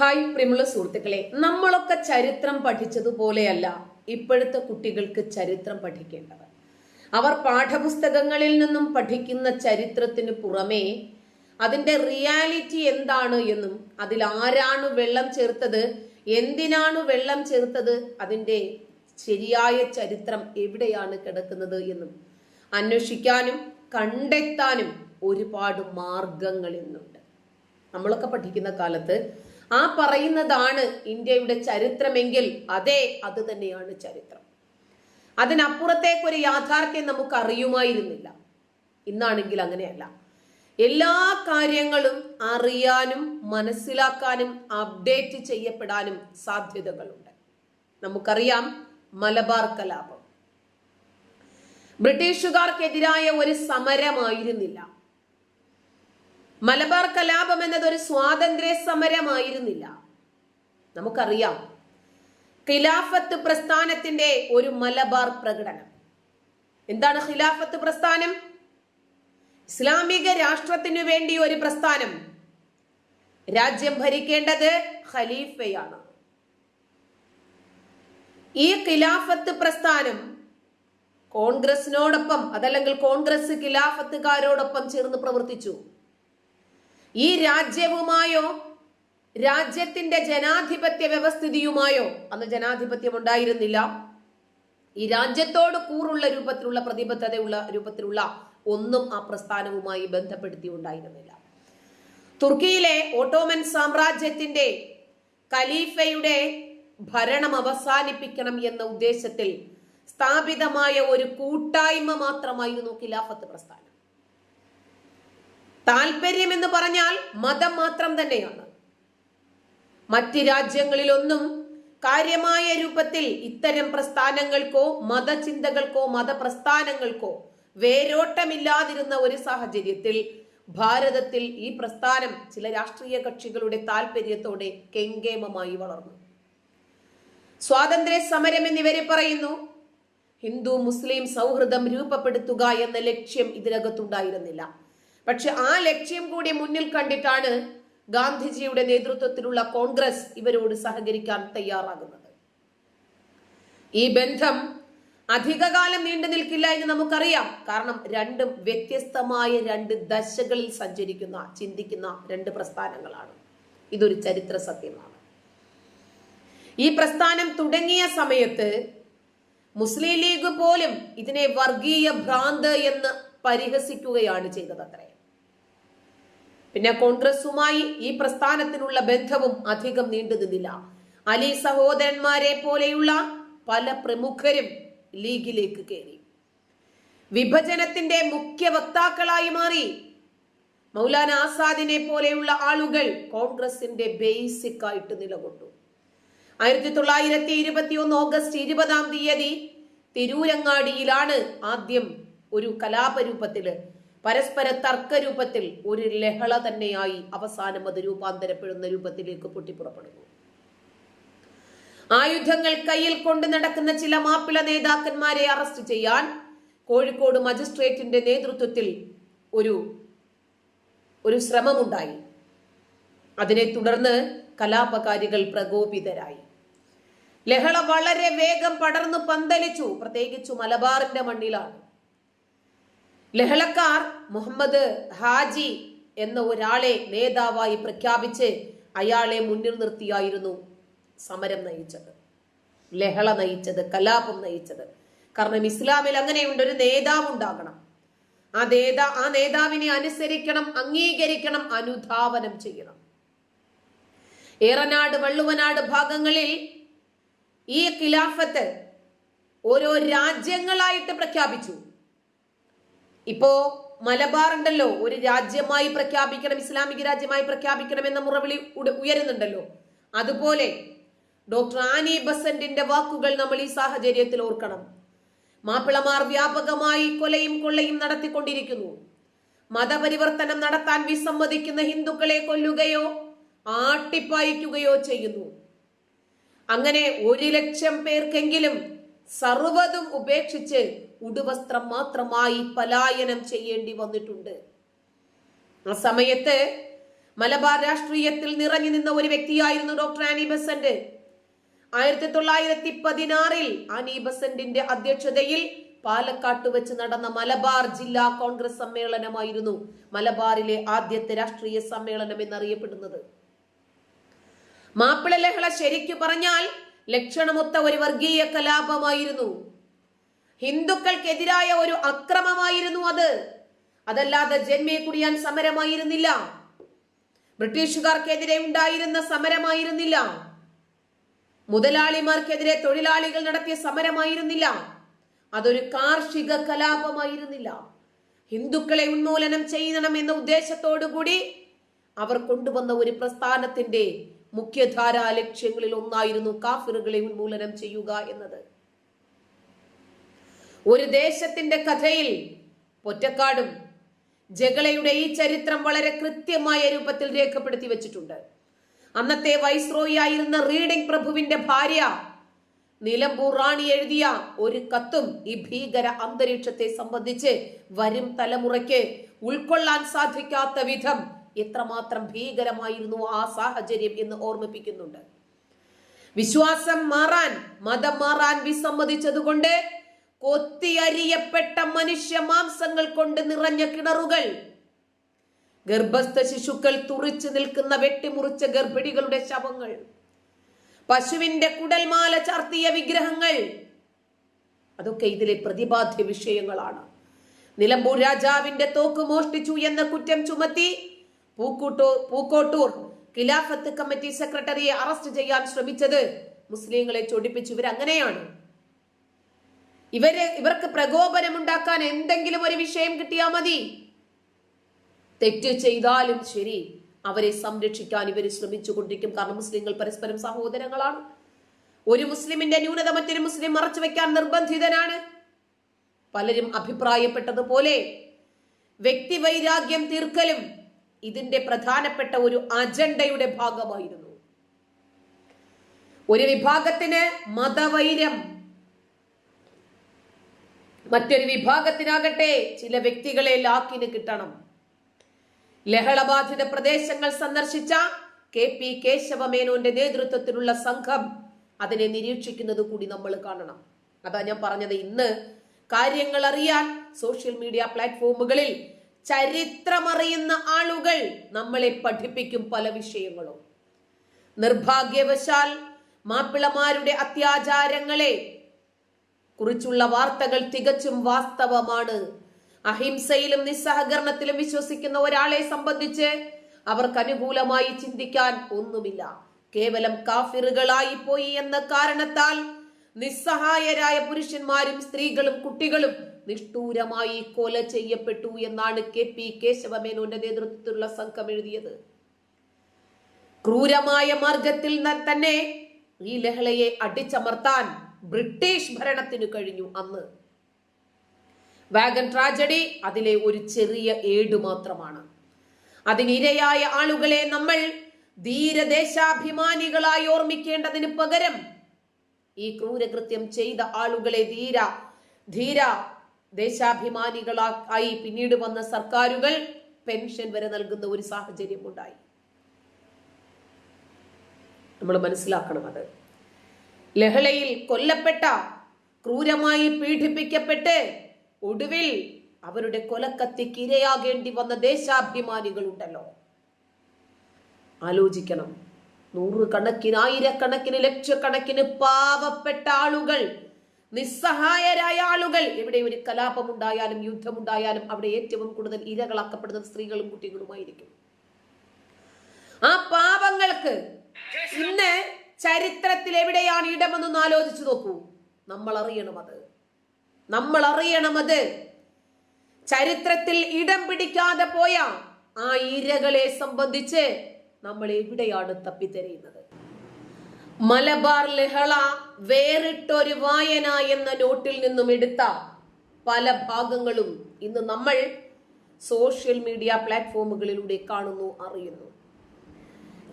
Hi പ്രിയമുള്ള സുഹൃത്തുക്കളെ നമ്മളൊക്കെ ചരിത്രം പഠിച്ചതുപോലെയല്ല ഇപ്പോഴത്തെ കുട്ടികൾക്ക് ചരിത്രം പഠിക്കേണ്ടത്. അവർ പാഠപുസ്തകങ്ങളിൽ നിന്നും പഠിക്കുന്ന ചരിത്രത്തിന് പുറമേ അതിന്റെ റിയാലിറ്റി എന്താണ് എന്നും അതിൽ ആരാണ് വെള്ളം ചേർത്തത് എന്തിനാണ് വെള്ളം ചേർത്തത് അതിന്റെ ശരിയായ ചരിത്രം എവിടെയാണ് കിടക്കുന്നത് എന്നും അന്വേഷിക്കാനും കണ്ടെത്താനും ഒരുപാട് മാർഗങ്ങൾ ഇന്നുണ്ട്. നമ്മളൊക്കെ പഠിക്കുന്ന കാലത്ത് ആ പറയുന്നതാണ് ഇന്ത്യയുടെ ചരിത്രമെങ്കിൽ അതെ അത് തന്നെയാണ് ചരിത്രം. അതിനപ്പുറത്തേക്കൊരു യാഥാർത്ഥ്യം നമുക്ക് അറിയുമായിരുന്നില്ല ഇന്നാണെങ്കിൽ അങ്ങനെയല്ല. എല്ലാ കാര്യങ്ങളും അറിയാനും മനസ്സിലാക്കാനും അപ്ഡേറ്റ് ചെയ്യപ്പെടാനും സാധ്യതകളുണ്ട്. നമുക്കറിയാം മലബാർ കലാപം. ബ്രിട്ടീഷുകാർക്കെതിരായ ഒരു സമരമായിരുന്നില്ല. മലബാർ കലാപം എന്നത് ഒരു സ്വാതന്ത്ര്യ സമരമായിരുന്നില്ല. നമുക്കറിയാം ഖിലാഫത്ത് പ്രസ്ഥാനത്തിന്റെ ഒരു മലബാർ പ്രകടനം. എന്താണ് ഖിലാഫത്ത് പ്രസ്ഥാനം? ഇസ്ലാമിക രാഷ്ട്രത്തിനു വേണ്ടി ഒരു പ്രസ്ഥാനം. രാജ്യം ഭരിക്കേണ്ടത് ഖലീഫയാണ്. ഈ ഖിലാഫത്ത് പ്രസ്ഥാനം കോൺഗ്രസിനോടൊപ്പം അതല്ലെങ്കിൽ കോൺഗ്രസ് ഖിലാഫത്തുകാരോടൊപ്പം ചേർന്ന് പ്രവർത്തിച്ചു. ഈ രാജ്യവുമായോ രാജ്യത്തിന്റെ ജനാധിപത്യ വ്യവസ്ഥിതിയുമായോ? അന്ന് ജനാധിപത്യം ഉണ്ടായിരുന്നില്ല. ഈ രാജ്യത്തോട് കൂറുള്ള രൂപത്തിലുള്ള പ്രതിബദ്ധതയുള്ള രൂപത്തിലുള്ള ഒന്നും ആ പ്രസ്ഥാനവുമായി ബന്ധപ്പെടുത്തി ഉണ്ടായിരുന്നില്ല തുർക്കിയിലെ ഓട്ടോമൻ സാമ്രാജ്യത്തിന്റെ ഖലീഫയുടെ ഭരണം അവസാനിപ്പിക്കണം എന്ന ഉദ്ദേശത്തിൽ സ്ഥാപിതമായ ഒരു കൂട്ടായ്മ മാത്രമായിരുന്നു ഖിലാഫത്ത് പ്രസ്ഥാനം. താല്പര്യം എന്ന് പറഞ്ഞാൽ മതം മാത്രം തന്നെയാണ്. മറ്റ് രാജ്യങ്ങളിലൊന്നും കാര്യമായ രൂപത്തിൽ ഇത്തരം പ്രസ്ഥാനങ്ങൾക്കോ മതചിന്തകൾക്കോ മതപ്രസ്ഥാനങ്ങൾക്കോ വേരോട്ടമില്ലാതിരുന്ന ഒരു സാഹചര്യത്തിൽ ഭാരതത്തിൽ ഈ പ്രസ്ഥാനം ചില രാഷ്ട്രീയ കക്ഷികളുടെ താല്പര്യത്തോടെ കെങ്കേമമായി വളർന്നു. സ്വാതന്ത്ര്യ സമരം എന്നിവരെ പറയുന്നു ഹിന്ദു മുസ്ലിം സൗഹൃദം രൂപപ്പെടുത്തുക എന്ന ലക്ഷ്യം ഇതിനകത്തുണ്ടായിരുന്നില്ല. പക്ഷെ ആ ലക്ഷ്യം കൂടി മുന്നിൽ കണ്ടിട്ടാണ് ഗാന്ധിജിയുടെ നേതൃത്വത്തിലുള്ള കോൺഗ്രസ് ഇവരോട് സഹകരിക്കാൻ തയ്യാറാകുന്നത്. ഈ ബന്ധം അധികകാലം നീണ്ടു നിൽക്കില്ല എന്ന് നമുക്കറിയാം. കാരണം രണ്ടും വ്യത്യസ്തമായ രണ്ട് ദശകളിൽ സഞ്ചരിക്കുന്ന ചിന്തിക്കുന്ന രണ്ട് പ്രസ്ഥാനങ്ങളാണ്. ഇതൊരു ചരിത്ര സത്യമാണ്. ഈ പ്രസ്ഥാനം തുടങ്ങിയ സമയത്ത് മുസ്ലിം ലീഗ് പോലും ഇതിനെ വർഗീയ ഭ്രാന്ത് എന്ന് പരിഹസിക്കുകയാണ് ചെയ്തത് അത്രേ പിന്നെ കോൺഗ്രസുമായി ഈ പ്രസ്ഥാനത്തിനുള്ള ബന്ധവും അധികം നീണ്ടുനിന്നില്ല അലി സഹോദരന്മാരെ പോലെയുള്ള പല പ്രമുഖരും ലീഗിലേക്ക് കയറി. വിഭജനത്തിന്റെ മുഖ്യ വക്താക്കളായി മാറി. മൗലാന ആസാദിനെ പോലെയുള്ള ആളുകൾ കോൺഗ്രസിന്റെ ബേസിക് ആയിട്ട് നിലകൊണ്ടു. ആയിരത്തി തൊള്ളായിരത്തി ഇരുപത്തി ഒന്ന് ഓഗസ്റ്റ് ഇരുപതാം തീയതി തിരൂരങ്ങാടിയിലാണ് ആദ്യം ഒരു കലാപരൂപത്തിൽ പരസ്പര തർക്കരൂപത്തിൽ ഒരു ലഹള തന്നെയായി അവസാനം അത് രൂപാന്തരപ്പെടുന്ന രൂപത്തിലേക്ക് പൊട്ടിപ്പുറപ്പെടുന്നു. ആയുധങ്ങൾ കയ്യിൽ കൊണ്ട് നടക്കുന്ന ചില മാപ്പിള നേതാക്കന്മാരെ അറസ്റ്റ് ചെയ്യാൻ കോഴിക്കോട് മജിസ്ട്രേറ്റിന്റെ നേതൃത്വത്തിൽ ഒരു ഒരു ശ്രമമുണ്ടായി. അതിനെ തുടർന്ന് കലാപകാരികൾ പ്രകോപിതരായി. ലഹള വളരെ വേഗം പടർന്നു പന്തലിച്ചു. പ്രത്യേകിച്ചു മലബാറിന്റെ മണ്ണിലാണ്. ലഹളക്കാർ മുഹമ്മദ് ഹാജി എന്ന ഒരാളെ നേതാവായി പ്രഖ്യാപിച്ച് അയാളെ മുന്നിൽ നിർത്തിയായിരുന്നു സമരം നയിച്ചത്. ലഹള നയിച്ചത് കലാപം നയിച്ചത്. കാരണം ഇസ്ലാമിൽ അങ്ങനെയുണ്ട് ഒരു നേതാവ് ഉണ്ടാകണം ആ നേതാ ആ നേതാവിനെ അനുസരിക്കണം അംഗീകരിക്കണം അനുധാവനം ചെയ്യണം. ഏറനാട് വള്ളുവനാട് ഭാഗങ്ങളിൽ ഈ ഖിലാഫത്ത് ഓരോ രാജ്യങ്ങളായിട്ട് പ്രഖ്യാപിച്ചു. ഇപ്പോ മലബാർ ഉണ്ടല്ലോ ഒരു രാജ്യമായി പ്രഖ്യാപിക്കണം ഇസ്ലാമിക രാജ്യമായി പ്രഖ്യാപിക്കണം എന്ന മുറവിളി ഉയരുന്നുണ്ടല്ലോ. അതുപോലെ ഡോക്ടർ ആനി ബസന്റിന്റെ വാക്കുകൾ നമ്മൾ ഈ സാഹചര്യത്തിൽ ഓർക്കണം. മാപ്പിളമാർ വ്യാപകമായി കൊലയും കൊള്ളയും നടത്തിക്കൊണ്ടിരിക്കുന്നു. മതപരിവർത്തനം നടത്താൻ വിസമ്മതിക്കുന്ന ഹിന്ദുക്കളെ കൊല്ലുകയോ ആട്ടിപ്പായിക്കുകയോ ചെയ്യുന്നു. അങ്ങനെ ഒരു ലക്ഷം പേർക്കെങ്കിലും സർവതും ഉപേക്ഷിച്ച് ഉടുവസ്ത്രം മാത്രമായി പലായനം ചെയ്യേണ്ടി വന്നിട്ടുണ്ട്. ആ സമയത്ത് മലബാർ രാഷ്ട്രീയത്തിൽ നിറഞ്ഞു നിന്ന ഒരു വ്യക്തിയായിരുന്നു ഡോക്ടർ ആനി ബസന്റ്. ആയിരത്തി തൊള്ളായിരത്തി പതിനാറിൽ ആനി ബസന്റിന്റെ അധ്യക്ഷതയിൽ പാലക്കാട്ട് വെച്ച് നടന്ന മലബാർ ജില്ലാ കോൺഗ്രസ് സമ്മേളനമായിരുന്നു മലബാറിലെ ആദ്യത്തെ രാഷ്ട്രീയ സമ്മേളനം എന്നറിയപ്പെടുന്നത്. മാപ്പിള ലഹള ശരിക്കു പറഞ്ഞാൽ ലക്ഷണമൊത്ത ഒരു വർഗീയ കലാപമായിരുന്നു. ഹിന്ദുക്കൾക്കെതിരായ ഒരു അക്രമമായിരുന്നു അത്. അതല്ലാതെ ജന്മയെ കുടിയാൻ സമരമായിരുന്നില്ല. ബ്രിട്ടീഷുകാർക്കെതിരെ ഉണ്ടായിരുന്ന സമരമായിരുന്നില്ല. മുതലാളിമാർക്കെതിരെ തൊഴിലാളികൾ നടത്തിയ സമരമായിരുന്നില്ല. അതൊരു കാർഷിക കലാപമായിരുന്നില്ല. ഹിന്ദുക്കളെ ഉന്മൂലനം ചെയ്യണം എന്ന ഉദ്ദേശത്തോടു കൂടി അവർ കൊണ്ടുവന്ന ഒരു പ്രസ്ഥാനത്തിന്റെ മുഖ്യധാരാ ലക്ഷ്യങ്ങളിൽ ഒന്നായിരുന്നു കാഫിറുകളെ ഉന്മൂലനം ചെയ്യുക എന്നത്. ഒരു ദേശത്തിന്റെ കഥയിൽ പൊറ്റക്കാടും ജഗളയുടെ ഈ ചരിത്രം വളരെ കൃത്യമായ രൂപത്തിൽ രേഖപ്പെടുത്തി വെച്ചിട്ടുണ്ട്. അന്നത്തെ വൈസ്രോയി ആയിരുന്ന റീഡിംഗ് പ്രഭുവിന്റെ ഭാര്യ നിലമ്പൂർ റാണി എഴുതിയ ഒരു കത്തും ഈ ഭീകര അന്തരീക്ഷത്തെ സംബന്ധിച്ച് വരും തലമുറയ്ക്ക് ഉൾക്കൊള്ളാൻ സാധിക്കാത്ത വിധം എത്രമാത്രം ഭീകരമായിരുന്നു ആ സാഹചര്യം എന്ന് ഓർമ്മിപ്പിക്കുന്നുണ്ട്. വിശ്വാസം മാറാൻ മതം മാറാൻ വിസമ്മതിച്ചതുകൊണ്ട് കൊത്തിയരിയപ്പെട്ട മനുഷ്യ മാംസങ്ങൾ കൊണ്ട് നിറഞ്ഞ കിണറുകൾ ഗർഭസ്ഥ ശിശുക്കൾ തുറിച്ചു നിൽക്കുന്ന വെട്ടിമുറിച്ച ഗർഭിണികളുടെ ശവങ്ങൾ പശുവിന്റെ കുടൽമാല ചാർത്തിയ വിഗ്രഹങ്ങൾ അതൊക്കെ ഇതിലെ പ്രതിപാദ്യ വിഷയങ്ങളാണ്. നിലമ്പൂർ രാജാവിന്റെ തോക്ക് മോഷ്ടിച്ചു എന്ന കുറ്റം ചുമത്തി പൂക്കൂട്ടൂർ പൂക്കോട്ടൂർ ഖിലാഫത്ത് കമ്മിറ്റി സെക്രട്ടറിയെ അറസ്റ്റ് ചെയ്യാൻ ശ്രമിച്ചത് മുസ്ലിങ്ങളെ ചൊടിപ്പിച്ചു ഇവരങ്ങനെയാണ് ഇവർ ഇവർക്ക് പ്രകോപനം ഉണ്ടാക്കാൻ എന്തെങ്കിലും ഒരു വിഷയം കിട്ടിയാൽ മതി. തെറ്റ് ചെയ്താലും ശരി അവരെ സംരക്ഷിക്കാൻ ഇവർ ശ്രമിച്ചു കൊണ്ടിരിക്കും കാരണം മുസ്ലിങ്ങൾ പരസ്പരം സഹോദരങ്ങളാണ്. ഒരു മുസ്ലിമിന്റെ ന്യൂനത മറ്റൊരു മുസ്ലിം മറച്ചു വെക്കാൻ നിർബന്ധിതനാണ്. പലരും അഭിപ്രായപ്പെട്ടതുപോലെ വ്യക്തിവൈരാഗ്യം തീർക്കലും ഇതിന്റെ പ്രധാനപ്പെട്ട ഒരു അജണ്ടയുടെ ഭാഗമായിരുന്നു. ഒരു വിഭാഗത്തിന് മതവൈരം മറ്റൊരു വിഭാഗത്തിനാകട്ടെ ചില വ്യക്തികളെ ലാക്കിന് കിട്ടണം. ലഹളബാധിത പ്രദേശങ്ങൾ സന്ദർശിച്ച കെ പി കേശവമേനോന്റെ നേതൃത്വത്തിലുള്ള സംഘം അതിനെ നിരീക്ഷിക്കുന്നത് കൂടി നമ്മൾ കാണണം. അതാ ഞാൻ പറഞ്ഞത് ഇന്ന്. കാര്യങ്ങൾ അറിയാൻ സോഷ്യൽ മീഡിയ പ്ലാറ്റ്ഫോമുകളിൽ ചരിത്രമറിയുന്ന ആളുകൾ നമ്മളെ പഠിപ്പിക്കും പല വിഷയങ്ങളും. നിർഭാഗ്യവശാൽ മാപ്പിളമാരുടെ അത്യാചാരങ്ങളെ കുറിച്ചുള്ള വാർത്തകൾ തികച്ചും വാസ്തവമാണ്. അഹിംസയിലും നിസ്സഹകരണത്തിലും വിശ്വസിക്കുന്ന ഒരാളെ സംബന്ധിച്ച് അവർക്ക് അനുകൂലമായി ചിന്തിക്കാൻ ഒന്നുമില്ല. കേവലം കാഫിറുകളായി പോയി എന്ന കാരണത്താൽ നിസ്സഹായരായ പുരുഷന്മാരും സ്ത്രീകളും കുട്ടികളും നിഷ്ഠൂരമായി കൊല ചെയ്യപ്പെട്ടു എന്നാണ് കെ പി കേശവമേനോന്റെ നേതൃത്വത്തിലുള്ള സംഘം എഴുതിയത്. ക്രൂരമായ മാർഗത്തിൽ തന്നെ ഈ ലഹളയെ അടിച്ചമർത്താൻ ബ്രിട്ടീഷ് ഭരണത്തിന് കഴിഞ്ഞു അന്ന്. വാഗൻ ട്രാജഡി അതിലെ ഒരു ചെറിയ ഏട് മാത്രമാണ്. അതിനിരയായ ആളുകളെ നമ്മൾ ധീരദേശാഭിമാനികളായി ഓർമ്മിക്കേണ്ടതിന് പകരം ഈ ക്രൂരകൃത്യം ചെയ്ത ആളുകളെ ധീര ധീര ദേശാഭിമാനികളായി പിന്നീട് വന്ന സർക്കാരുകൾ പെൻഷൻ വരെ നൽകുന്ന ഒരു സാഹചര്യം ഉണ്ടായി നമ്മൾ മനസ്സിലാക്കണം അത്. ലഹളയിൽ കൊല്ലപ്പെട്ട ക്രൂരമായി പീഡിപ്പിക്കപ്പെട്ട് ഒടുവിൽ അവരുടെ കൊലക്കത്തിക്ക് ഇരയാകേണ്ടി വന്ന ദേശാഭിമാനികളുണ്ടല്ലോ. ആലോചിക്കണം. നൂറുകണക്കിന് ആയിരക്കണക്കിന് ലക്ഷക്കണക്കിന് പാവപ്പെട്ട ആളുകൾ നിസ്സഹായരായ ആളുകൾ. എവിടെ ഒരു കലാപമുണ്ടായാലും യുദ്ധമുണ്ടായാലും അവിടെ ഏറ്റവും കൂടുതൽ ഇരകളാക്കപ്പെടുന്നത് സ്ത്രീകളും കുട്ടികളുമായിരിക്കും. ആ പാപങ്ങൾക്ക് ഇന്ന് ചരിത്രത്തിൽ എവിടെയാണ് ഇടമെന്നൊന്ന് ആലോചിച്ചു നോക്കൂ. നമ്മൾ അറിയണം അത് നമ്മൾ അറിയണം അത് ചരിത്രത്തിൽ ഇടം പിടിക്കാതെ പോയ ആ ഇരകളെ സംബന്ധിച്ച് നമ്മൾ എവിടെയാണ് തപ്പിത്തെരയുന്നത് മലബാർ ലഹള വേറിട്ടൊരു വായന എന്ന നോട്ടിൽ നിന്നും എടുത്ത പല ഭാഗങ്ങളും ഇന്ന് നമ്മൾ സോഷ്യൽ മീഡിയ പ്ലാറ്റ്ഫോമുകളിലൂടെ കാണുന്നു അറിയുന്നു.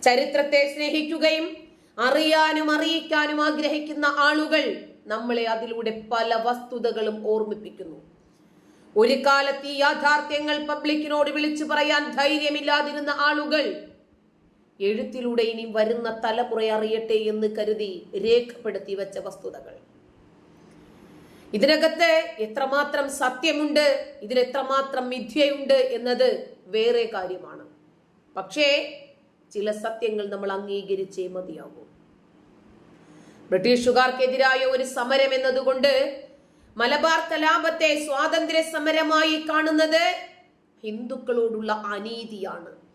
ചരിത്രത്തെ സ്നേഹിക്കുകയും അറിയാനും അറിയിക്കാനും ആഗ്രഹിക്കുന്ന ആളുകൾ നമ്മളെ അതിലൂടെ പല വസ്തുതകളും ഓർമ്മിപ്പിക്കുന്നു. ഒരു കാലത്ത് ഈ യാഥാർത്ഥ്യങ്ങൾ പബ്ലിക്കിനോട് വിളിച്ചു പറയാൻ ധൈര്യമില്ലാതിരുന്ന ആളുകൾ എഴുത്തിലൂടെ ഇനി വരുന്ന തലമുറ അറിയട്ടെ എന്ന് കരുതി രേഖപ്പെടുത്തി വെച്ച വസ്തുതകൾ. ഇതിനകത്ത് എത്രമാത്രം സത്യമുണ്ട് ഇതിൽ എത്രമാത്രം മിഥ്യയുണ്ട് എന്നത് വേറെ കാര്യമാണ്. പക്ഷേ ചില സത്യങ്ങൾ നമ്മൾ അംഗീകരിച്ചേ മതിയാകൂ. ബ്രിട്ടീഷുകാർക്കെതിരായ ഒരു സമരം എന്നതുകൊണ്ട് മലബാർ കലാപത്തെ സ്വാതന്ത്ര്യ സമരമായി കാണുന്നത് ഹിന്ദുക്കളോടുള്ള അനീതിയാണ്.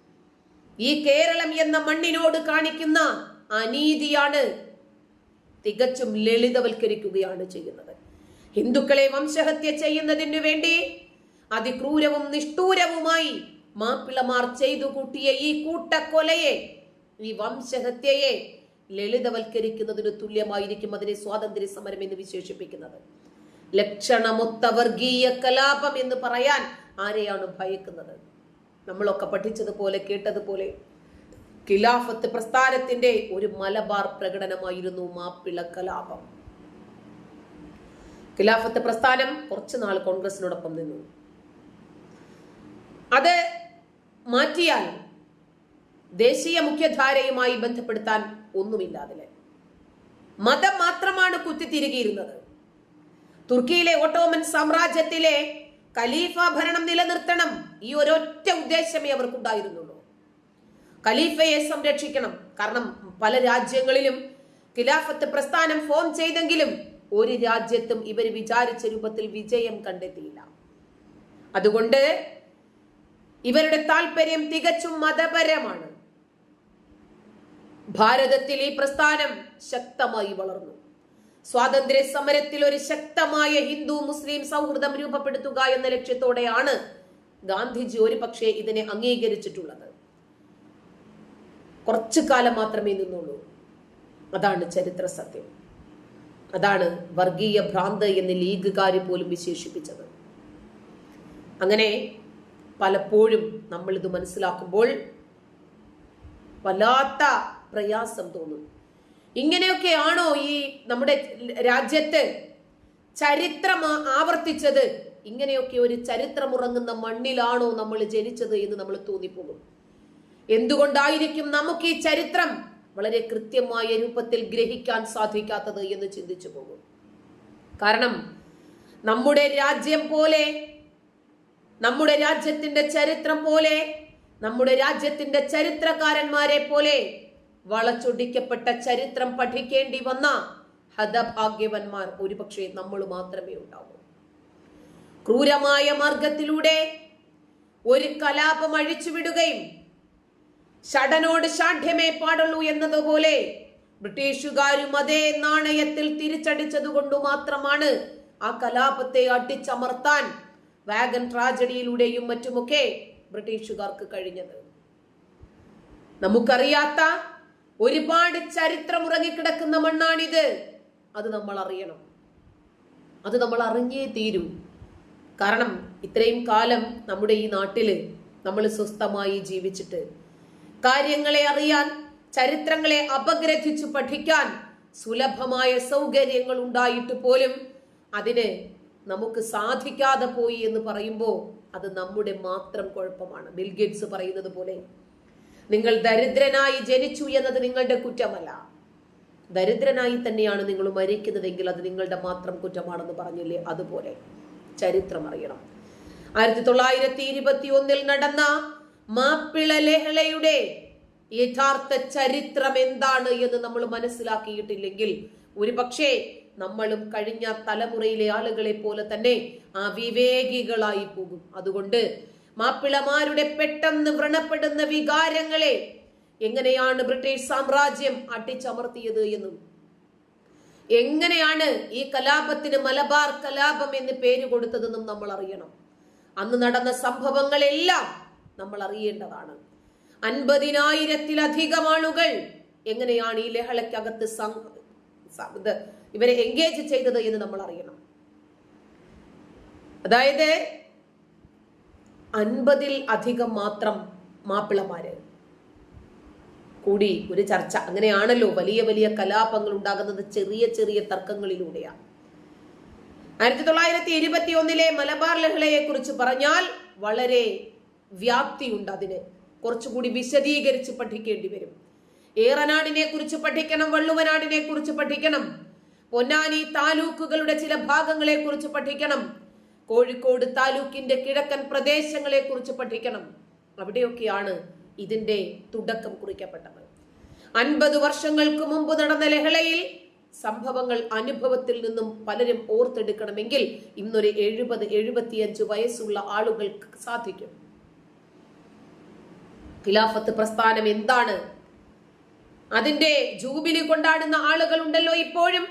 ഈ കേരളം എന്ന മണ്ണിനോട് കാണിക്കുന്ന അനീതിയാണ് തികച്ചും ലളിതവൽക്കരിക്കുകയാണ് ചെയ്യുന്നത്. ഹിന്ദുക്കളെ വംശഹത്യ ചെയ്യുന്നതിനു വേണ്ടി അതിക്രൂരവും നിഷ്ഠൂരവുമായി മാപ്പിളമാർ ചെയ്തു കൂട്ടിയ ഈ കൂട്ടക്കൊലയെ ഈ വംശഹത്യയെ ലളിതവൽക്കരിക്കുന്നതിന് തുല്യമായിരിക്കും അതിനെ സ്വാതന്ത്ര്യ സമരം എന്ന് വിശേഷിപ്പിക്കുന്നത്. ലക്ഷണമൊത്ത വർഗീയ കലാപം എന്ന് പറയാൻ ആരെയാണ് ഭയക്കുന്നത്? നമ്മളൊക്കെ പഠിച്ചതുപോലെ കേട്ടതുപോലെ. ഖിലാഫത്ത് പ്രസ്ഥാനത്തിന്റെ ഒരു മലബാർ പ്രകടനമായിരുന്നു മാപ്പിള കലാപം. ഖിലാഫത്ത് പ്രസ്ഥാനം കുറച്ചു നാൾ കോൺഗ്രസിനോടൊപ്പം നിന്നു. അത് മാറ്റിയാൽ ദേശീയ മുഖ്യധാരയുമായി ബന്ധപ്പെടുത്താൻ ഒന്നുമില്ല അതിലെ മതം മാത്രമാണ് കുത്തിത്തിരുകിയിരുന്നത്. തുർക്കിയിലെ ഓട്ടോമൻ സാമ്രാജ്യത്തിലെ ഖലീഫ ഭരണം നിലനിർത്തണം. ഈ ഒരൊറ്റ ഉദ്ദേശമേ അവർക്കുണ്ടായിരുന്നുള്ളൂ. ഖലീഫയെ സംരക്ഷിക്കണം. കാരണം പല രാജ്യങ്ങളിലും ഖിലാഫത്ത് പ്രസ്ഥാനം ഫോം ചെയ്തെങ്കിലും ഒരു രാജ്യത്തും ഇവർ വിചാരിച്ച രൂപത്തിൽ വിജയം കണ്ടെത്തിയില്ല. അതുകൊണ്ട് ഇവരുടെ താല്പര്യം തികച്ചും മതപരമാണ്. ഭാരതത്തിൽ ഈ പ്രസ്ഥാനം ശക്തമായി വളർന്നു. സ്വാതന്ത്ര്യ സമരത്തിൽ ഒരു ശക്തമായ ഹിന്ദു മുസ്ലിം സൗഹൃദം രൂപപ്പെടുത്തുക എന്ന ലക്ഷ്യത്തോടെയാണ് ഗാന്ധിജി ഒരു പക്ഷേ ഇതിനെ അംഗീകരിച്ചിട്ടുള്ളത്. കുറച്ചു കാലം മാത്രമേ നിന്നുള്ളൂ. അതാണ് ചരിത്ര സത്യം. അതാണ് വർഗീയ ഭ്രാന്ത് എന്ന് ലീഗുകാർ പോലും വിശേഷിപ്പിച്ചത്. അങ്ങനെ പലപ്പോഴും നമ്മളിത് മനസ്സിലാക്കുമ്പോൾ വല്ലാത്ത പ്രയാസം തോന്നും. ഇങ്ങനെയൊക്കെയാണോ ഈ നമ്മുടെ രാജ്യത്ത് ചരിത്രം ആവർത്തിച്ചത്? ഇങ്ങനെയൊക്കെ ഒരു ചരിത്രമുറങ്ങുന്ന മണ്ണിലാണോ നമ്മൾ ജനിച്ചത് എന്ന് നമ്മൾ തോന്നിപ്പോകും. എന്തുകൊണ്ടായിരിക്കും നമുക്ക് ഈ ചരിത്രം വളരെ കൃത്യമായ രൂപത്തിൽ ഗ്രഹിക്കാൻ സാധിക്കാത്തത് എന്ന് ചിന്തിച്ചു പോകും. കാരണം നമ്മുടെ രാജ്യം പോലെ നമ്മുടെ രാജ്യത്തിന്റെ ചരിത്രം പോലെ നമ്മുടെ രാജ്യത്തിന്റെ ചരിത്രകാരന്മാരെ പോലെ വളച്ചൊടിക്കപ്പെട്ട ചരിത്രം പഠിക്കേണ്ടി വന്ന ഹതഭാഗ്യവന്മാർ ഒരുപക്ഷെ നമ്മൾ മാത്രമേ ഉണ്ടാവൂ. ക്രൂരമായ മാർഗത്തിലൂടെ ഒരു കലാപം അഴിച്ചുവിടുകയും ഷടനോട് ഷാഠ്യമേ പാടുള്ളൂ എന്നതുപോലെ ബ്രിട്ടീഷുകാരും അതേ നാണയത്തിൽ തിരിച്ചടിച്ചതുകൊണ്ട് മാത്രമാണ് ആ കലാപത്തെ അടിച്ചമർത്താൻ വാഗൻ ട്രാജഡിയിലൂടെയും മറ്റുമൊക്കെ ബ്രിട്ടീഷുകാർക്ക് കഴിഞ്ഞത്. നമുക്കറിയാത്ത ഒരുപാട് ചരിത്രം ഉറങ്ങിക്കിടക്കുന്ന മണ്ണാണിത്. അത് നമ്മൾ അറിയണം അത് നമ്മൾ അറിഞ്ഞേ തീരൂ. കാരണം ഇത്രയും കാലം നമ്മുടെ ഈ നാട്ടിൽ നമ്മൾ സ്വസ്ഥമായി ജീവിച്ചിട്ട് കാര്യങ്ങളെ അറിയാൻ ചരിത്രങ്ങളെ അപഗ്രഥിച്ചു പഠിക്കാൻ സുലഭമായ സൗകര്യങ്ങൾ ഉണ്ടായിട്ട് പോലും അതിന് നമുക്ക് സാധിക്കാതെ പോയി എന്ന് പറയുമ്പോൾ അത് നമ്മുടെ മാത്രം കുഴപ്പമാണ്. ബിൽഗേറ്റ്സ് പറയുന്നത് പോലെ. നിങ്ങൾ ദരിദ്രനായി ജനിച്ചു എന്നത് നിങ്ങളുടെ കുറ്റമല്ല. ദരിദ്രനായി തന്നെയാണ് നിങ്ങൾ മരിക്കുന്നതെങ്കിൽ അത് നിങ്ങളുടെ മാത്രം കുറ്റമാണെന്ന് പറഞ്ഞില്ലേ? അതുപോലെ ചരിത്രം അറിയണം. ആയിരത്തി തൊള്ളായിരത്തി ഇരുപത്തി ഒന്നിൽ നടന്ന മാപ്പിള ലഹളയുടെ യഥാർത്ഥ ചരിത്രം എന്താണ് എന്ന് നമ്മൾ മനസ്സിലാക്കിയിട്ടില്ലെങ്കിൽ ഒരു പക്ഷേ നമ്മളും കഴിഞ്ഞ തലമുറയിലെ ആളുകളെ പോലെ തന്നെ അവിവേകികളായി പോകും. അതുകൊണ്ട് മാപ്പിളമാരുടെ പെട്ടെന്ന് വ്രണപ്പെടുന്ന വികാരങ്ങളെ എങ്ങനെയാണ് ബ്രിട്ടീഷ് സാമ്രാജ്യം അട്ടിച്ചമർത്തിയത് എന്നും? എങ്ങനെയാണ് ഈ കലാപത്തിന് മലബാർ കലാപം എന്ന് പേര് കൊടുത്തതെന്നും നമ്മൾ അറിയണം. അന്ന് നടന്ന സംഭവങ്ങളെല്ലാം നമ്മൾ അറിയേണ്ടതാണ്. അൻപതിനായിരത്തിലധികം ആളുകൾ എങ്ങനെയാണ് ഈ ലഹളയ്ക്കകത്ത് ഇവരെ എൻഗേജ് ചെയ്തത് എന്ന് നമ്മൾ അറിയണം. അതായത് അൻപതിൽ അധികം മാത്രം മാപ്പിളമാര് കൂടി ഒരു ചർച്ച. അങ്ങനെയാണല്ലോ വലിയ വലിയ കലാപങ്ങൾ ഉണ്ടാകുന്നത് ചെറിയ ചെറിയ തർക്കങ്ങളിലൂടെയാണ് ആയിരത്തി തൊള്ളായിരത്തി ഇരുപത്തി ഒന്നിലെ മലബാർ ലഹളയെ കുറിച്ച് പറഞ്ഞാൽ വളരെ വ്യാപ്തിയുണ്ട് അതിന്. കുറച്ചുകൂടി വിശദീകരിച്ച് പഠിക്കേണ്ടി വരും. ഏറനാടിനെ കുറിച്ച് പഠിക്കണം വള്ളുവനാടിനെ കുറിച്ച് പഠിക്കണം. പൊന്നാനി താലൂക്കുകളുടെ ചില ഭാഗങ്ങളെ കുറിച്ച് പഠിക്കണം. കോഴിക്കോട് താലൂക്കിന്റെ കിഴക്കൻ പ്രദേശങ്ങളെ കുറിച്ച് പഠിക്കണം. അവിടെയൊക്കെയാണ് ഇതിന്റെ തുടക്കം കുറിക്കപ്പെട്ടത്. അൻപത് വർഷങ്ങൾക്ക് മുമ്പ് നടന്ന ലഹളയിൽ സംഭവങ്ങൾ അനുഭവത്തിൽ നിന്നും പലരും ഓർത്തെടുക്കണമെങ്കിൽ ഇന്നൊരു എഴുപത് എഴുപത്തിയഞ്ച് വയസ്സുള്ള ആളുകൾക്ക് സാധിക്കും. ഖിലാഫത്ത് പ്രസ്ഥാനം എന്താണ്? അതിന്റെ ജൂബിലി കൊണ്ടാടുന്ന ആളുകൾ ഉണ്ടല്ലോ ഇപ്പോഴും.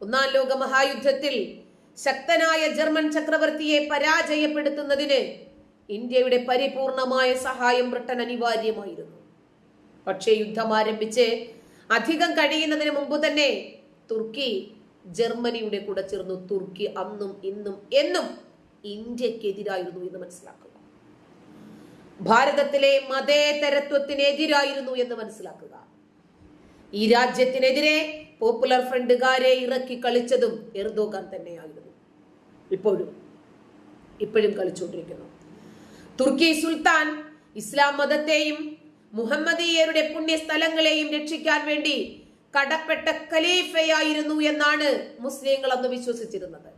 ഒന്നാം ലോക മഹായുദ്ധത്തിൽ ശക്തനായ ജർമ്മൻ ചക്രവർത്തിയെ പരാജയപ്പെടുത്തുന്നതിന് ഇന്ത്യയുടെ പരിപൂർണമായ സഹായം ബ്രിട്ടൻ അനിവാര്യമായിരുന്നു. പക്ഷേ യുദ്ധം ആരംഭിച്ച് അധികം കഴിയുന്നതിന് മുമ്പ് തന്നെ തുർക്കി ജർമ്മനിയുടെ കൂടെ ചേർന്നു. തുർക്കി അന്നും ഇന്നും എന്നും ഇന്ത്യക്കെതിരായിരുന്നു എന്ന് മനസ്സിലാക്കുക. ഭാരതത്തിലെ മതേതരത്വത്തിനെതിരായിരുന്നു എന്ന് മനസ്സിലാക്കുക. ഈ രാജ്യത്തിനെതിരെ പോപ്പുലർ ഫ്രണ്ടുകാരെ ഇറക്കി കളിച്ചതും എർദോഗാൻ തന്നെയായിരുന്നു. ഇപ്പോഴും ഇപ്പോഴും കളിച്ചുകൊണ്ടിരിക്കുന്നു. തുർക്കി സുൽത്താൻ ഇസ്ലാം മതത്തെയും മുഹമ്മദീയരുടെ പുണ്യ സ്ഥലങ്ങളെയും രക്ഷിക്കാൻ വേണ്ടി കടപ്പെട്ട ഖലീഫയായിരുന്നു എന്നാണ് മുസ്ലിങ്ങൾ അന്ന് വിശ്വസിച്ചിരുന്നത്.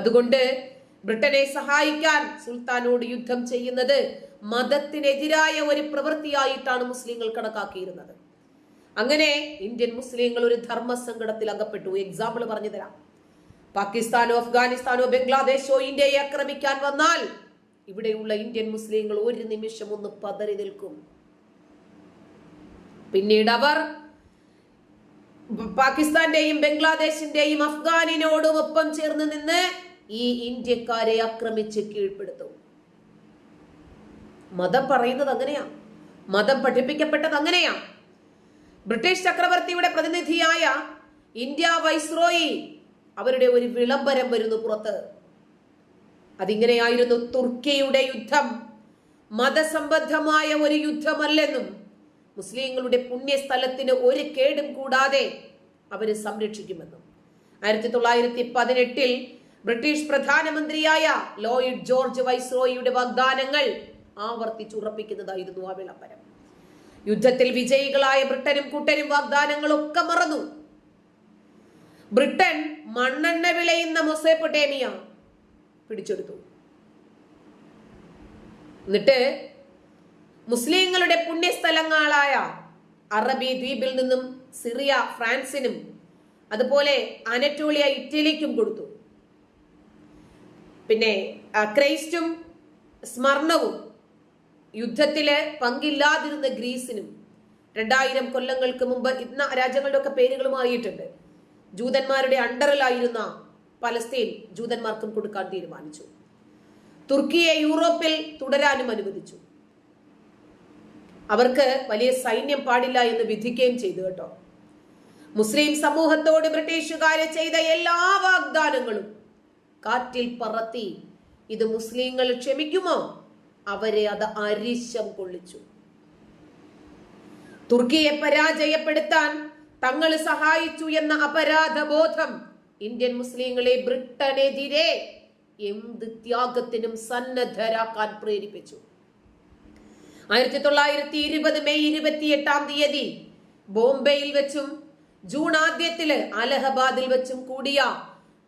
അതുകൊണ്ട് ബ്രിട്ടനെ സഹായിക്കാൻ സുൽത്താനോട് യുദ്ധം ചെയ്യുന്നത് മതത്തിനെതിരായ ഒരു പ്രവൃത്തിയായിട്ടാണ് മുസ്ലിങ്ങൾ കണക്കാക്കിയിരുന്നത്. അങ്ങനെ ഇന്ത്യൻ മുസ്ലിങ്ങൾ ഒരു ധർമ്മസങ്കടത്തിൽ അകപ്പെട്ടു എക്സാമ്പിൾ പറഞ്ഞു തരാം പാകിസ്ഥാനോ അഫ്ഗാനിസ്ഥാനോ ബംഗ്ലാദേശോ ഇന്ത്യയെ ആക്രമിക്കാൻ വന്നാൽ ഇവിടെയുള്ള ഇന്ത്യൻ മുസ്ലിങ്ങൾ ഒരു നിമിഷം ഒന്ന് പതറി നിൽക്കും. പിന്നീട് അവർ പാകിസ്ഥാന്റെയും ബംഗ്ലാദേശിന്റെയും അഫ്ഗാനിനോടും ഒപ്പം ചേർന്ന് നിന്ന് ഈ ഇന്ത്യക്കാരെ ആക്രമിച്ച് കീഴ്പ്പെടുത്തും. മതം പറയുന്നത് അങ്ങനെയാ. മതം പഠിപ്പിക്കപ്പെട്ടത് അങ്ങനെയാ. ബ്രിട്ടീഷ് ചക്രവർത്തിയുടെ പ്രതിനിധിയായ ഇന്ത്യ വൈസ്രോയി അവരുടെ ഒരു വിളംബരം വരുന്നു പുറത്ത്. അതിങ്ങനെയായിരുന്നു തുർക്കിയുടെ യുദ്ധം. മതസംബന്ധമായ ഒരു യുദ്ധമല്ലെന്നും മുസ്ലിങ്ങളുടെ പുണ്യസ്ഥലത്തിന് ഒരു കേടും കൂടാതെ അവർ സംരക്ഷിക്കുമെന്നും. ആയിരത്തി തൊള്ളായിരത്തി പതിനെട്ടിൽ ബ്രിട്ടീഷ് പ്രധാനമന്ത്രിയായ ലോയിഡ് ജോർജ് വൈസ്രോയിയുടെ വാഗ്ദാനങ്ങൾ ആവർത്തിച്ചുറപ്പിക്കുന്നതായിരുന്നു ആ വിളംബരം. യുദ്ധത്തിൽ വിജയികളായ ബ്രിട്ടനും കൂട്ടരും വാഗ്ദാനങ്ങളൊക്കെ മറന്നു. ബ്രിട്ടൻ മണ്ണെണ്ണ വിളയുന്ന മൊസേപ്പൊട്ടേമിയ പിടിച്ചെടുത്തു. എന്നിട്ട് മുസ്ലിങ്ങളുടെ പുണ്യസ്ഥലങ്ങളായ അറബി ദ്വീപിൽ നിന്നും സിറിയ ഫ്രാൻസിനും അതുപോലെ അനറ്റോളിയ ഇറ്റലിക്കും കൊടുത്തു. പിന്നെ ക്രൈസ്റ്റും സ്മർണവും യുദ്ധത്തിൽ പങ്കില്ലാതിരുന്ന ഗ്രീസിനും രണ്ടായിരം കൊല്ലങ്ങൾക്ക് മുമ്പ് ഇന്ന രാജ്യങ്ങളുടെ ഒക്കെ പേരുകളും മാറിയിട്ടുണ്ട് ജൂതന്മാരുടെ അണ്ടറിലായിരുന്ന പലസ്തീൻ ജൂതന്മാർക്കും കൊടുക്കാൻ തീരുമാനിച്ചു. തുർക്കിയെ യൂറോപ്പിൽ തുടരാനും അനുവദിച്ചു. അവർക്ക് വലിയ സൈന്യം പാടില്ല എന്ന് വിധിക്കുകയും ചെയ്തു കേട്ടോ. മുസ്ലിം സമൂഹത്തോട് ബ്രിട്ടീഷുകാരെ ചെയ്ത എല്ലാ വാഗ്ദാനങ്ങളും കാറ്റിൽ പറത്തി ഇത് മുസ്ലിങ്ങൾ ക്ഷമിക്കുമോ? അവരെ അത് അരിശം കൊള്ളിച്ചു. തുർക്കിയെ പരാജയപ്പെടുത്താൻ തങ്ങൾ സഹായിച്ചു എന്ന അപരാധബോധം ഇന്ത്യൻ മുസ്ലിങ്ങളെ ബ്രിട്ടനെതിരെ എന്ത് ത്യാഗത്തിനും സന്നദ്ധരാക്കാൻ പ്രേരിപ്പിച്ചു. ആയിരത്തി തൊള്ളായിരത്തി ഇരുപത് മെയ് ഇരുപത്തി എട്ടാം തീയതി ബോംബെയിൽ വെച്ചും ജൂൺ ആദ്യത്തിൽ അലഹബാദിൽ വെച്ചും കൂടിയ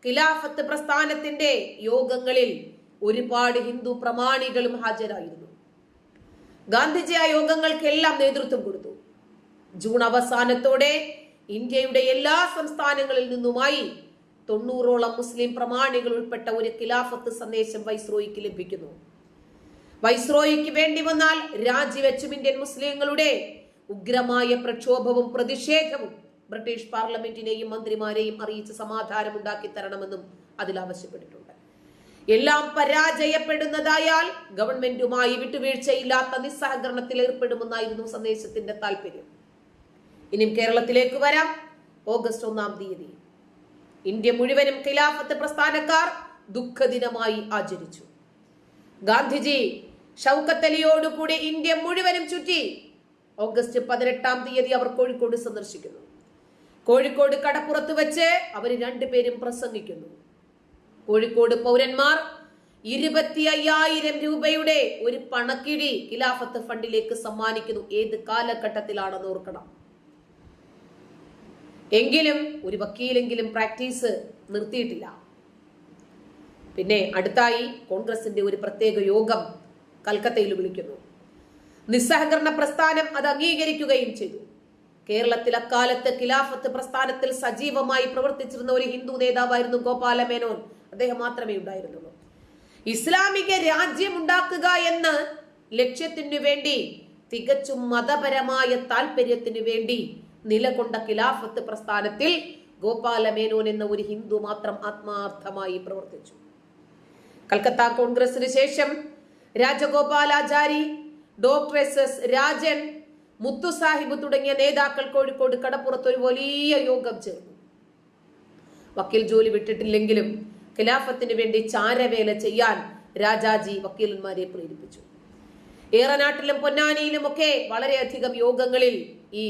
ഖിലാഫത്ത് പ്രസ്ഥാനത്തിന്റെ യോഗങ്ങളിൽ ഒരുപാട് ഹിന്ദു പ്രമാണികളും ഹാജരായിരുന്നു. ഗാന്ധിജി ആ യോഗങ്ങൾക്കെല്ലാം നേതൃത്വം കൊടുത്തു. ജൂൺ അവസാനത്തോടെ ഇന്ത്യയുടെ എല്ലാ സംസ്ഥാനങ്ങളിൽ നിന്നുമായി തൊണ്ണൂറോളം മുസ്ലിം പ്രമാണികൾ ഉൾപ്പെട്ട ഒരു ഖിലാഫത്ത് സന്ദേശം വൈസ്രോയിക്ക് ലഭിക്കുന്നു. വൈസ്രോയിക്ക് വേണ്ടി വന്നാൽ രാജിവെച്ചും ഇന്ത്യൻ മുസ്ലിങ്ങളുടെ ഉഗ്രമായ പ്രക്ഷോഭവും പ്രതിഷേധവും ബ്രിട്ടീഷ് പാർലമെന്റിനെയും മന്ത്രിമാരെയും അറിയിച്ച് സമാധാനം ഉണ്ടാക്കി തരണമെന്നും അതിൽ ആവശ്യപ്പെട്ടിട്ടുണ്ട്. എല്ലാം പരാജയപ്പെടുന്നതായാൽ ഗവൺമെന്റുമായി വിട്ടുവീഴ്ചയില്ലാത്ത നിസ്സഹകരണത്തിൽ ഏർപ്പെടുമെന്നായിരുന്നു സന്ദേശത്തിന്റെ താല്പര്യം ഇനിയും കേരളത്തിലേക്ക് വരാം. ഓഗസ്റ്റ് ഒന്നാം തീയതി. ഇന്ത്യ മുഴുവനും ഖിലാഫത്ത് പ്രസ്ഥാനക്കാർ ദുഃഖദിനമായി ആചരിച്ചു. ഗാന്ധിജി ഷൗക്കത്തലിയോടുകൂടി ഇന്ത്യ മുഴുവനും ചുറ്റി ഓഗസ്റ്റ് പതിനെട്ടാം തീയതി അവർ കോഴിക്കോട് സന്ദർശിക്കുന്നു. കോഴിക്കോട് കടപ്പുറത്ത് വെച്ച് അവർ രണ്ടുപേരും പ്രസംഗിക്കുന്നു. കോഴിക്കോട് പൗരന്മാർ ഇരുപത്തി അയ്യായിരം രൂപയുടെ ഒരു പണക്കിഴി ഖിലാഫത്ത് ഫണ്ടിലേക്ക് സമ്മാനിക്കുന്നു. ഏത് കാലഘട്ടത്തിലാണെന്ന് ഓർക്കണം. എങ്കിലും ഒരു വക്കീലെങ്കിലും പ്രാക്ടീസ് നിർത്തിയിട്ടില്ല. പിന്നെ അടുത്തായി കോൺഗ്രസിന്റെ ഒരു പ്രത്യേക യോഗം കൽക്കത്തയിൽ വിളിക്കുന്നു. നിസ്സഹകരണ പ്രസ്ഥാനം അത് അംഗീകരിക്കുകയും ചെയ്തു. കേരളത്തിൽ അക്കാലത്ത് ഖിലാഫത്ത് പ്രസ്ഥാനത്തിൽ സജീവമായി പ്രവർത്തിച്ചിരുന്ന ഒരു ഹിന്ദു നേതാവായിരുന്നു ഗോപാല മേനോൻ. അദ്ദേഹം മാത്രമേ ഉണ്ടായിരുന്നുള്ളൂ. ഇസ്ലാമിക രാജ്യം ഉണ്ടാക്കുക എന്ന ലക്ഷ്യത്തിനു വേണ്ടി തികച്ചും മതപരമായ താല്പര്യത്തിനു വേണ്ടി നിലകൊണ്ട ഖിലാഫത്ത് പ്രസ്ഥാനത്തിൽ ഗോപാല മേനോൻ എന്ന ഒരു ഹിന്ദു മാത്രം ആത്മാർത്ഥമായി പ്രവർത്തിച്ചു. കൽക്കത്ത കോൺഗ്രസിന് ശേഷം Rajagopalachari doctor S S Rajan Muthusahib തുടങ്ങിയ നേതാക്കൾ കോഴിക്കോട് കടപ്പുറത്ത് ഒരു വലിയ യോഗം ചേർന്നു. വക്കീൽ ജോലി വിട്ടിട്ടില്ലെങ്കിലും ഖിലാഫത്തിന് വേണ്ടി ചാരവേല ചെയ്യാൻ രാജാജി വക്കീലന്മാരെ പ്രേരിപ്പിച്ചു. ഏറനാട്ടിലും പൊന്നാനിയിലും ഒക്കെ വളരെയധികം യോഗങ്ങളിൽ ഈ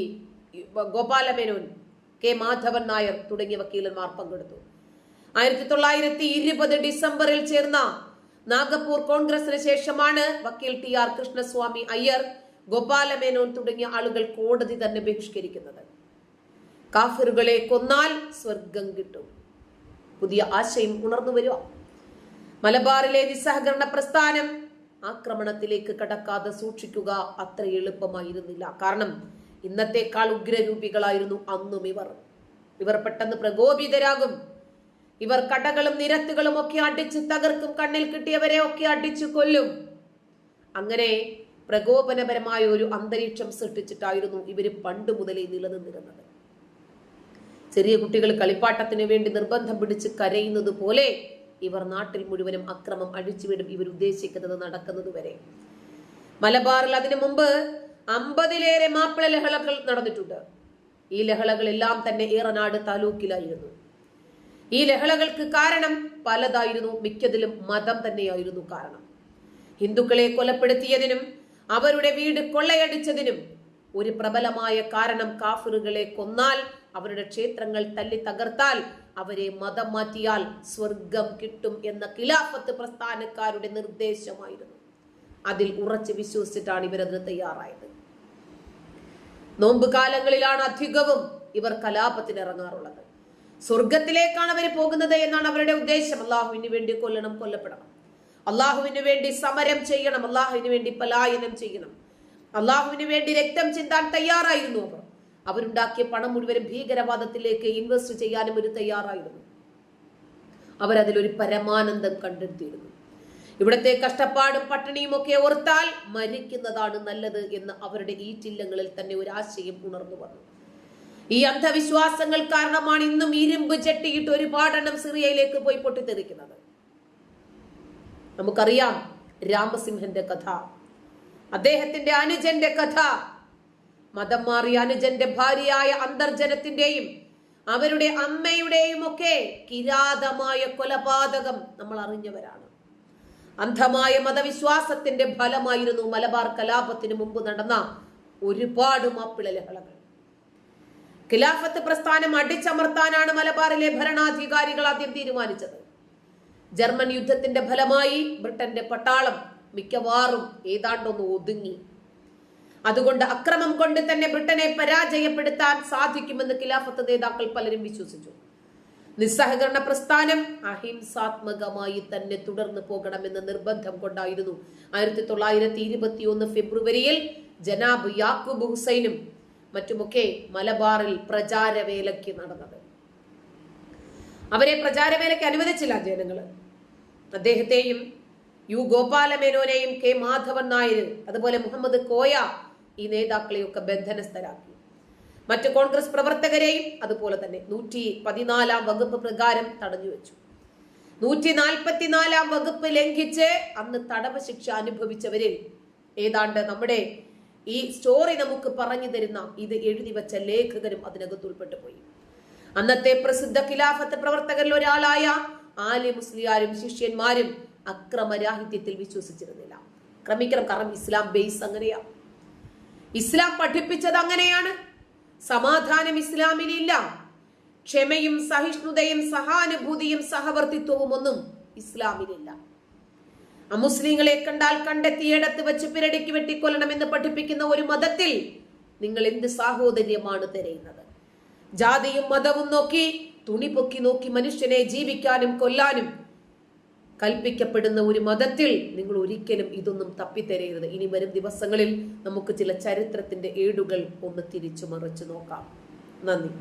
ഗോപാലമേനോൻ കെ മാധവൻ നായർ തുടങ്ങിയ വക്കീലന്മാർ പങ്കെടുത്തു. ആയിരത്തി തൊള്ളായിരത്തി ഇരുപത് ഡിസംബറിൽ ചേർന്ന നാഗപ്പൂർ കോൺഗ്രസിന് ശേഷമാണ് വക്കീൽ ടി ആർ കൃഷ്ണസ്വാമി അയ്യർ ഗോപാലമേനോൻ തുടങ്ങിയ ആളുകൾ കോടതി തന്നെ ബഹിഷ്കരിക്കുന്നത്. കാഫിറുകളെ കൊന്നാൽ സ്വർഗം കിട്ടും. പുതിയ ആശയം ഉണർന്നു വരിക മലബാറിലെ നിസ്സഹകരണ പ്രസ്ഥാനം ആക്രമണത്തിലേക്ക് കടക്കാതെ സൂക്ഷിക്കുക അത്ര എളുപ്പമായിരുന്നില്ല. കാരണം ഇന്നത്തെക്കാൾ ഉഗ്രരൂപികളായിരുന്നു അന്നും ഇവർ. ഇവർ പെട്ടെന്ന് പ്രകോപിതരാകും. ഇവർ കടകളും നിരത്തുകളും ഒക്കെ അടിച്ച് തകർക്കും കണ്ണിൽ കിട്ടിയവരെ ഒക്കെ അടിച്ചു കൊല്ലും. അങ്ങനെ പ്രകോപനപരമായ ഒരു അന്തരീക്ഷം സൃഷ്ടിച്ചിട്ടായിരുന്നു ഇവർ പണ്ട് മുതലേ നിലനിന്നിരുന്നത്. ചെറിയ കുട്ടികൾ കളിപ്പാട്ടത്തിന് വേണ്ടി നിർബന്ധം പിടിച്ച് കരയുന്നത് പോലെ ഇവർ നാട്ടിൽ മുഴുവനും അക്രമം അഴിച്ചുവിടും ഇവർ ഉദ്ദേശിക്കുന്നത് നടക്കുന്നത് വരെ. മലബാറിൽ അതിനു മുമ്പ് അമ്പതിലേറെ മാപ്പിള ലഹളകൾ നടന്നിട്ടുണ്ട്. ഈ ലഹളകളെല്ലാം തന്നെ ഏറനാട് താലൂക്കിലായിരുന്നു. ഈ ലഹളകൾക്ക് കാരണം പലതായിരുന്നു മിക്കതിലും മതം തന്നെയായിരുന്നു കാരണം. ഹിന്ദുക്കളെ കൊലപ്പെടുത്തിയതിനും അവരുടെ വീട് കൊള്ളയടിച്ചതിനും ഒരു പ്രബലമായ കാരണം കാഫിറുകളെ കൊന്നാൽ അവരുടെ ക്ഷേത്രങ്ങൾ തല്ലി തകർത്താൽ അവരെ മതം മാറ്റിയാൽ സ്വർഗം കിട്ടും എന്ന ഖിലാഫത്ത് പ്രസ്ഥാനക്കാരുടെ നിർദ്ദേശമായിരുന്നു. അതിൽ ഉറച്ചു വിശ്വസിച്ചിട്ടാണ് ഇവരതിന് തയ്യാറായത്. നോമ്പ് കാലങ്ങളിലാണ് അധികവും ഇവർ കലാപത്തിന് ഇറങ്ങാറുള്ളത്. സ്വർഗത്തിലേക്കാണ് അവർ പോകുന്നത് എന്നാണ് അവരുടെ ഉദ്ദേശം. അള്ളാഹുവിന് വേണ്ടി കൊല്ലണം കൊല്ലപ്പെടണം. അള്ളാഹുവിന് വേണ്ടി സമരം ചെയ്യണം അള്ളാഹുവിന് വേണ്ടി പലായനം ചെയ്യണം. അള്ളാഹുവിന് വേണ്ടി രക്തം ചിന്താൻ തയ്യാറായിരുന്നു അവർ. അവരുണ്ടാക്കിയ പണം മുഴുവനും ഭീകരവാദത്തിലേക്ക് ഇൻവെസ്റ്റ് ചെയ്യാനും ഒരു തയ്യാറായിരുന്നു. അവരതിലൊരു പരമാനന്ദം കണ്ടെത്തിയിരുന്നു. ഇവിടത്തെ കഷ്ടപ്പാടും പട്ടിണിയും ഒക്കെ ഓർത്താൽ മരിക്കുന്നതാണ് നല്ലത് എന്ന് അവരുടെ ഈ ചില്ലങ്ങളിൽ തന്നെ ഒരു ആശയം ഉണർന്നു വന്നു. ഈ അന്ധവിശ്വാസങ്ങൾ കാരണമാണ് ഇന്നും ഇരുമ്പ് ചെട്ടിയിട്ട് ഒരുപാടെണ്ണം സിറിയയിലേക്ക് പോയി പൊട്ടിത്തെറിക്കുന്നത്. നമുക്കറിയാം രാമസിംഹന്റെ കഥ അദ്ദേഹത്തിന്റെ അനുജന്റെ കഥ. മതം മാറിയ അനുജന്റെ ഭാര്യയായ അന്തർജനത്തിന്റെയും അവരുടെ അമ്മയുടെയും ഒക്കെ കിരാതമായ കൊലപാതകം നമ്മൾ അറിഞ്ഞവരാണ്. അന്ധമായ മതവിശ്വാസത്തിന്റെ ഫലമായിരുന്നു മലബാർ കലാപത്തിന് മുമ്പ് നടന്ന ഒരുപാട് മാപ്പിള ലഹളകൾ ഖിലാഫത്ത് പ്രസ്ഥാനം അടിച്ചമർത്താനാണ് മലബാറിലെ ഭരണാധികാരികൾ ആദ്യം തീരുമാനിച്ചത്. ജർമ്മൻ യുദ്ധത്തിന്റെ ഫലമായി ബ്രിട്ടന്റെ പട്ടാളം മിക്കവാറും ഏതാണ്ടൊന്ന് ഒതുങ്ങി. അതുകൊണ്ട് അക്രമം കൊണ്ട് തന്നെ ബ്രിട്ടനെ പരാജയപ്പെടുത്താൻ സാധിക്കുമെന്ന് ഖിലാഫത്ത് നേതാക്കൾ പലരും വിശ്വസിച്ചു. നിസ്സഹകരണ പ്രസ്ഥാനം അഹിംസാത്മകമായി തന്നെ തുടർന്നു പോകണമെന്ന നിർബന്ധം കൊണ്ടായിരുന്നു. ആയിരത്തി തൊള്ളായിരത്തി ഇരുപത്തി ഒന്ന് ഫെബ്രുവരിയിൽ ജനാബ് യാക്കൂബ് ഹുസൈനും മറ്റുമൊക്കെ മലബാറിൽ പ്രചാരവേലയ്ക്ക് നടന്നത്. അവരെ പ്രചാരവേലയ്ക്ക് അനുവദിച്ചില്ല ജനങ്ങൾ അദ്ദേഹത്തെയും യു ഗോപാലമേനോനെയും കെ മാധവൻ നായർ അതുപോലെ മുഹമ്മദ് കോയ ഈ നേതാക്കളെയൊക്കെ ബന്ധനസ്ഥരാക്കി. മറ്റ് കോൺഗ്രസ് പ്രവർത്തകരെയും അതുപോലെ തന്നെ നൂറ്റി പതിനാലാം വകുപ്പ് പ്രകാരം തടഞ്ഞു വെച്ചു. നൂറ്റി നാൽപ്പത്തിനാലാം വകുപ്പ് ലംഘിച്ച് അന്ന് തടവ് ശിക്ഷ അനുഭവിച്ചവരിൽ ഏതാണ്ട് നമ്മുടെ ഈ സ്റ്റോറി നമുക്ക് പറഞ്ഞു തരുന്ന ഇത് എഴുതി വെച്ച ലേഖകരും അതിനകത്ത് ഉൾപ്പെട്ടു പോയി. അന്നത്തെ പ്രസിദ്ധ ഖിലാഫത്ത് പ്രവർത്തകരിൽ ഒരാളായ ആലി മുസ്ലിയാരും ശിഷ്യന്മാരും അക്രമരാഹിത്യത്തിൽ വിശ്വസിച്ചിരുന്നില്ല. ക്രമിക്കണം കാരണം ഇസ്ലാം ബേസ് അങ്ങനെയാ. ഇസ്ലാം പഠിപ്പിച്ചത് അങ്ങനെയാണ്. സമാധാനം ഇസ്ലാമിലില്ല ക്ഷമയും സഹിഷ്ണുതയും സഹാനുഭൂതിയും സഹവർത്തിത്വവും ഒന്നും ഇസ്ലാമിലില്ല അമുസ്ലിങ്ങളെ കണ്ടാൽ കണ്ടെത്തിയിടത്ത് വെച്ച് പിരടിക്ക് വെട്ടിക്കൊല്ലണം എന്ന് പഠിപ്പിക്കുന്ന ഒരു മതത്തിൽ നിങ്ങൾ എന്ത് സാഹോദര്യമാണ് തിരയുന്നത്? ജാതിയും മതവും നോക്കി തുണി പൊക്കി നോക്കി മനുഷ്യനെ ജീവിക്കാനും കൊല്ലാനും കൽപ്പിക്കപ്പെടുന്ന ഒരു മതത്തിൽ നിങ്ങൾ ഒരിക്കലും ഇതൊന്നും തപ്പിത്തരയരുത് ഇനി വരും ദിവസങ്ങളിൽ നമുക്ക് ചില ചരിത്രത്തിന്റെ ഏടുകൾ ഒന്ന് തിരിച്ചു മറിച്ചു നോക്കാം. നന്ദി.